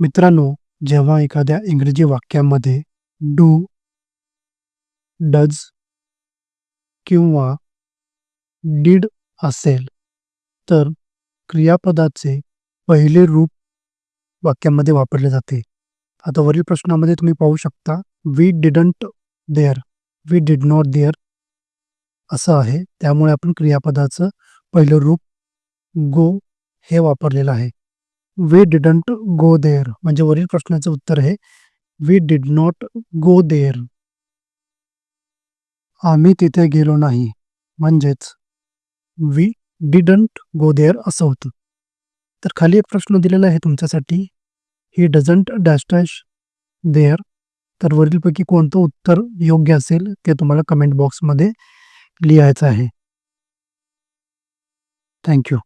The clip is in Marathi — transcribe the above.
मित्रांनो जेव्हा एखाद्या इंग्रजी वाक्यामध्ये डू डज किंवा डीड असेल तर क्रियापदाचे पहिले रूप वाक्यामध्ये वापरले जाते. आता वरील प्रश्नामध्ये तुम्ही पाहू शकता we didn't there we did not there असं आहे. त्यामुळे आपण क्रियापदाचं पहिलं रूप गो हे वापरलेलं आहे. वी डिडंट गो देअर म्हणजे वरील प्रश्नाचं उत्तर आहे we did not go there आम्ही तिथे गेलो नाही. म्हणजेच वी डिडंट गो देअर असं होतं. तर खाली एक प्रश्न दिलेला आहे तुमच्यासाठी. He doesn't dash dash there तर वरीलपैकी कोणतं उत्तर योग्य असेल ते तुम्हाला कमेंट बॉक्समध्ये लिहायचं आहे. थँक्यू